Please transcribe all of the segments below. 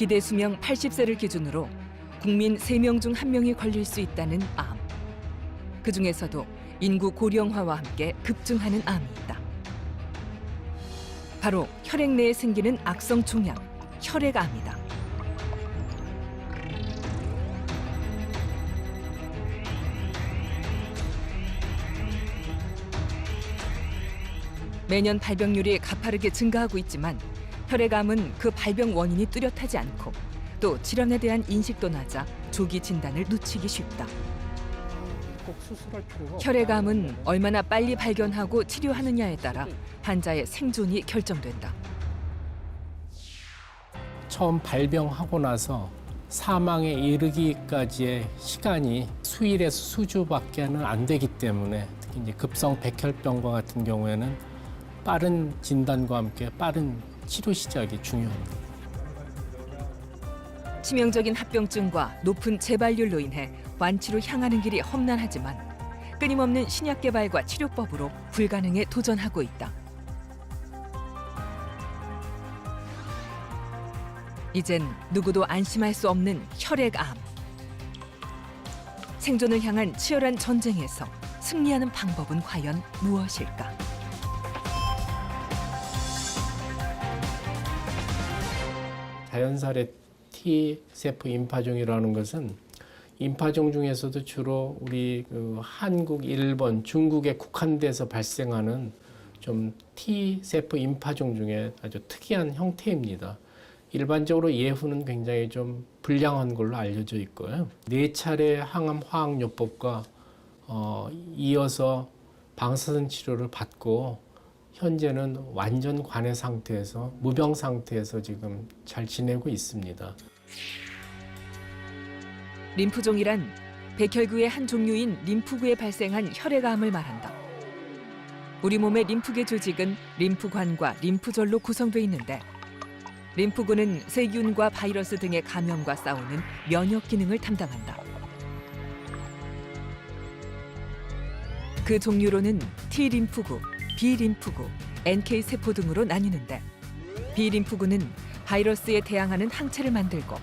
기대 수명 80세를 기준으로 국민 3명 중 1명이 걸릴 수 있다는 암. 그 중에서도 인구 고령화와 함께 급증하는 암이 있다. 바로 혈액 내에 생기는 악성 종양, 혈액암이다. 매년 발병률이 가파르게 증가하고 있지만 혈액암은 그 발병 원인이 뚜렷하지 않고 또 질환에 대한 인식도 낮아 조기 진단을 놓치기 쉽다. 혈액암은 얼마나 빨리 발견하고 치료하느냐에 따라 환자의 생존이 결정된다. 처음 발병하고 나서 사망에 이르기까지의 시간이 수일에서 수주밖에는 안 되기 때문에 특히 이제 급성 백혈병과 같은 경우에는 빠른 진단과 함께 빠른 치료 시작이 중요합니다. 치명적인 합병증과 높은 재발률로 인해 완치로 향하는 길이 험난하지만 끊임없는 신약 개발과 치료법으로 불가능에 도전하고 있다. 이젠 누구도 안심할 수 없는 혈액암. 생존을 향한 치열한 전쟁에서 승리하는 방법은 과연 무엇일까? 자연살의 T 세포 임파종이라는 것은 임파종 중에서도 주로 우리 그 한국, 일본, 중국에 국한돼서 발생하는 좀 T 세포 임파종 중에 아주 특이한 형태입니다. 일반적으로 예후는 굉장히 좀 불량한 걸로 알려져 있고요. 네 차례 항암 화학요법과 어, 이어서 방사선 치료를 받고 현재는 완전 관해 상태에서 무병 상태에서 지금 잘 지내고 있습니다. 림프종이란 백혈구의 한 종류인 림프구에 발생한 혈액암을 말한다. 우리 몸의 림프계 조직은 림프관과 림프절로 구성돼 있는데 림프구는 세균과 바이러스 등의 감염과 싸우는 면역 기능을 담당한다. 그 종류로는 T림프구, B림프구, NK 세포 등으로 나뉘는데 B림프구는 바이러스에 대항하는 항체를 만들고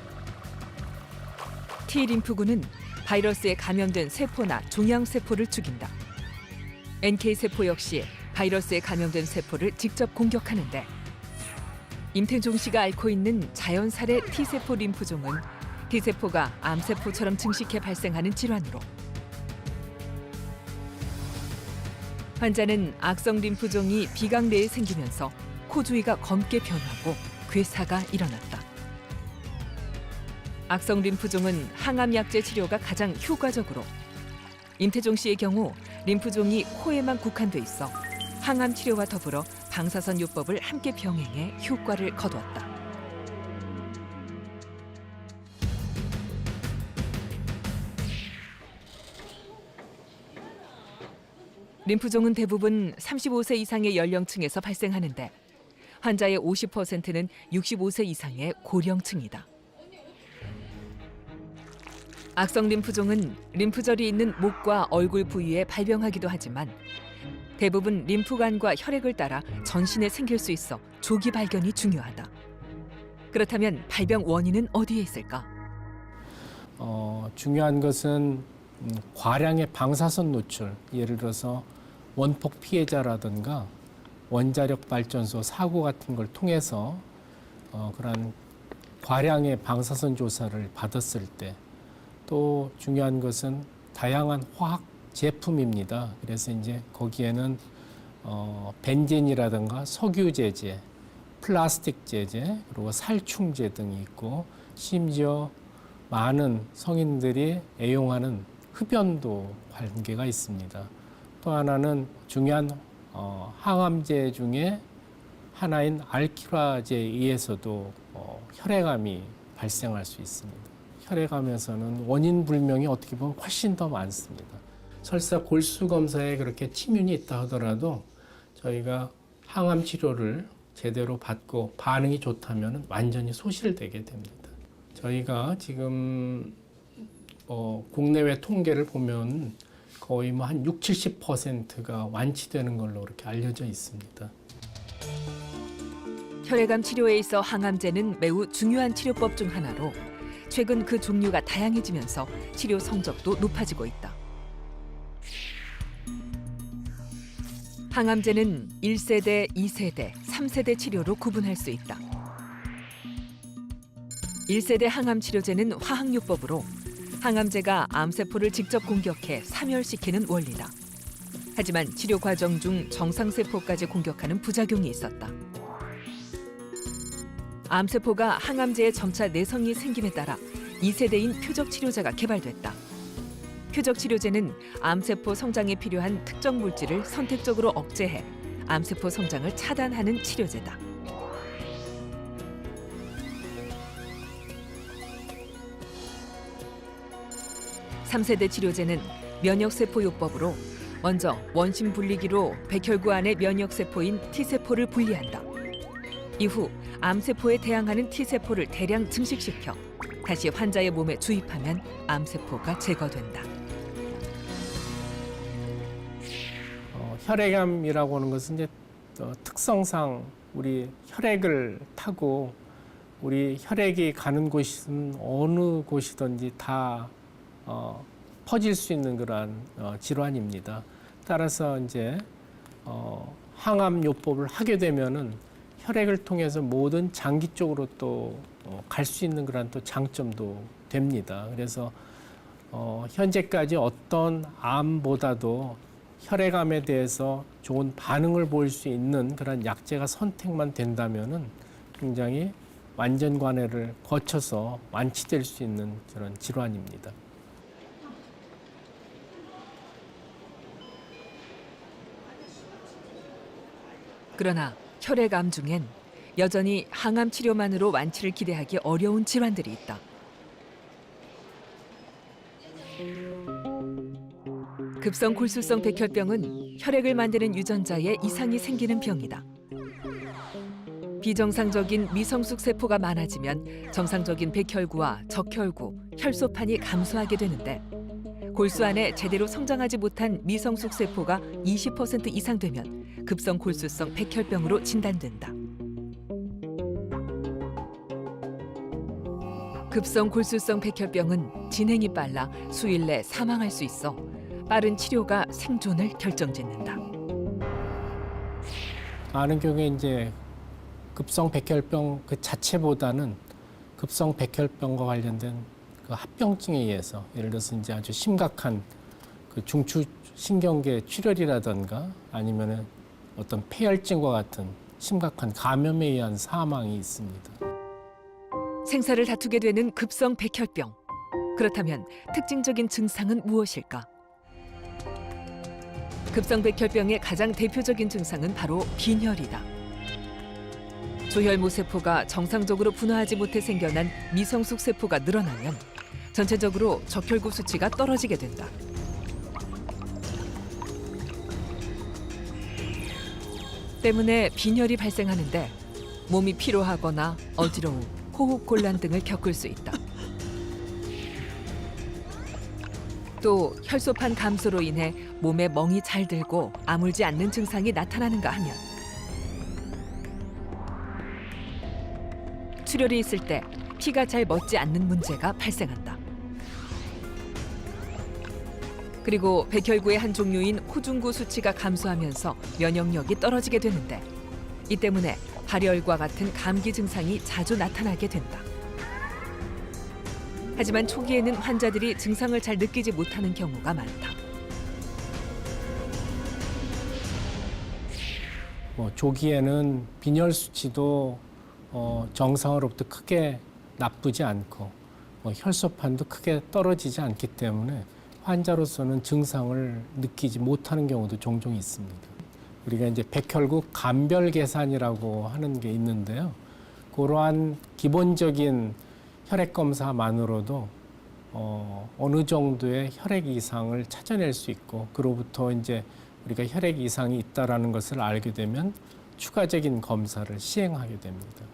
T림프구는 바이러스에 감염된 세포나 종양 세포를 죽인다. NK 세포 역시 바이러스에 감염된 세포를 직접 공격하는데 임태종 씨가 앓고 있는 자연살의 T세포 림프종은 T세포가 암세포처럼 증식해 발생하는 질환으로 환자는 악성 림프종이 비강 내에 생기면서 코 주위가 검게 변하고 괴사가 일어났다. 악성 림프종은 항암 약제 치료가 가장 효과적으로 임태종 씨의 경우 림프종이 코에만 국한돼 있어 항암 치료와 더불어 방사선 요법을 함께 병행해 효과를 거두었다. 림프종은 대부분 35세 이상의 연령층에서 발생하는데 환자의 50%는 65세 이상의 고령층이다. 악성 림프종은 림프절이 있는 목과 얼굴 부위에 발병하기도 하지만 대부분 림프관과 혈액을 따라 전신에 생길 수 있어 조기 발견이 중요하다. 그렇다면 발병 원인은 어디에 있을까? 어, 중요한 것은 음, 과량의 방사선 노출, 예를 들어서 원폭 피해자라든가 원자력 발전소 사고 같은 걸 통해서 어, 그러한 과량의 방사선 조사를 받았을 때 또 중요한 것은 다양한 화학 제품입니다. 그래서 이제 거기에는 어, 벤젠이라든가 석유 제제, 플라스틱 제제, 그리고 살충제 등이 있고 심지어 많은 성인들이 애용하는 흡연도 관계가 있습니다. 또 하나는 중요한 어, 항암제 중에 하나인 알키라제에 의해서도 어, 혈액암이 발생할 수 있습니다. 혈액암에서는 원인 불명이 어떻게 보면 훨씬 더 많습니다. 설사 골수 검사에 그렇게 치문이 있다 하더라도 저희가 항암 치료를 제대로 받고 반응이 좋다면 완전히 소실되게 됩니다. 저희가 지금 어, 국내외 통계를 보면 거의 뭐 한 6, 70%가 완치되는 걸로 그렇게 알려져 있습니다. 혈액암 치료에 있어 항암제는 매우 중요한 치료법 중 하나로 최근 그 종류가 다양해지면서 치료 성적도 높아지고 있다. 항암제는 1세대, 2세대, 3세대 치료로 구분할 수 있다. 1세대 항암 치료제는 화학요법으로 항암제가 암세포를 직접 공격해 사멸시키는 원리다. 하지만 치료 과정 중 정상세포까지 공격하는 부작용이 있었다. 암세포가 항암제에 점차 내성이 생김에 따라 2세대인 표적 치료제가 개발됐다. 표적 치료제는 암세포 성장에 필요한 특정 물질을 선택적으로 억제해 암세포 성장을 차단하는 치료제다. 삼세대 치료제는 면역세포 요법으로 먼저 원심 분리기로 백혈구 안의 면역세포인 T세포를 분리한다. 이후 암세포에 대항하는 T세포를 대량 증식시켜 다시 환자의 몸에 주입하면 암세포가 제거된다. 어, 혈액암이라고 하는 것은 이제 어, 특성상 우리 혈액을 타고 우리 혈액이 가는 곳은 어느 곳이든지 다 어, 퍼질 수 있는 그러한 어, 질환입니다. 따라서 이제 어, 항암 요법을 하게 되면은 혈액을 통해서 모든 장기 쪽으로 또 갈수 있는 그런 또 장점도 됩니다. 그래서 어, 현재까지 어떤 암보다도 혈액암에 대해서 좋은 반응을 보일 수 있는 그런 약제가 선택만 된다면은 굉장히 완전 관해를 거쳐서 완치될 수 있는 그런 질환입니다. 그러나 혈액 암 중엔 여전히 항암 치료만으로 완치를 기대하기 어려운 질환들이 있다. 급성 골수성 백혈병은 혈액을 만드는 유전자에 이상이 생기는 병이다. 비정상적인 미성숙 세포가 많아지면 정상적인 백혈구와 적혈구, 혈소판이 감소하게 되는데 골수 안에 제대로 성장하지 못한 미성숙 세포가 20% 이상 되면 급성 골수성 백혈병으로 진단된다. 급성 골수성 백혈병은 진행이 빨라 수일 내 사망할 수 있어 빠른 치료가 생존을 결정짓는다. 많은 경우에 이제 급성 백혈병 그 자체보다는 급성 백혈병과 관련된 그 합병증에 의해서 예를 들어서 이제 아주 심각한 그 중추 신경계 출혈이라든가 아니면은 어떤 폐혈증과 같은 심각한 감염에 의한 사망이 있습니다. 생사를 다투게 되는 급성 백혈병. 그렇다면 특징적인 증상은 무엇일까? 급성 백혈병의 가장 대표적인 증상은 바로 빈혈이다. 조혈모 세포가 정상적으로 분화하지 못해 생겨난 미성숙 세포가 늘어나면 전체적으로 적혈구 수치가 떨어지게 된다. 때문에 빈혈이 발생하는데 몸이 피로하거나 어지러움, 호흡 곤란 등을 겪을 수 있다. 또 혈소판 감소로 인해 몸에 멍이 잘 들고 아물지 않는 증상이 나타나는가 하면 출혈이 있을 때 피가 잘 멎지 않는 문제가 발생한다. 그리고 백혈구의 한 종류인 호중구 수치가 감소하면서 면역력이 떨어지게 되는데 이 때문에 발열과 같은 감기 증상이 자주 나타나게 된다. 하지만 초기에는 환자들이 증상을 잘 느끼지 못하는 경우가 많다. 뭐 조기에는 빈혈 수치도 어, 정상으로부터 크게 나쁘지 않고 뭐 혈소판도 크게 떨어지지 않기 때문에 환자로서는 증상을 느끼지 못하는 경우도 종종 있습니다. 우리가 이제 백혈구 감별 계산이라고 하는 게 있는데요. 그러한 기본적인 혈액 검사만으로도 어, 어느 정도의 혈액 이상을 찾아낼 수 있고 그로부터 이제 우리가 혈액 이상이 있다라는 것을 알게 되면 추가적인 검사를 시행하게 됩니다.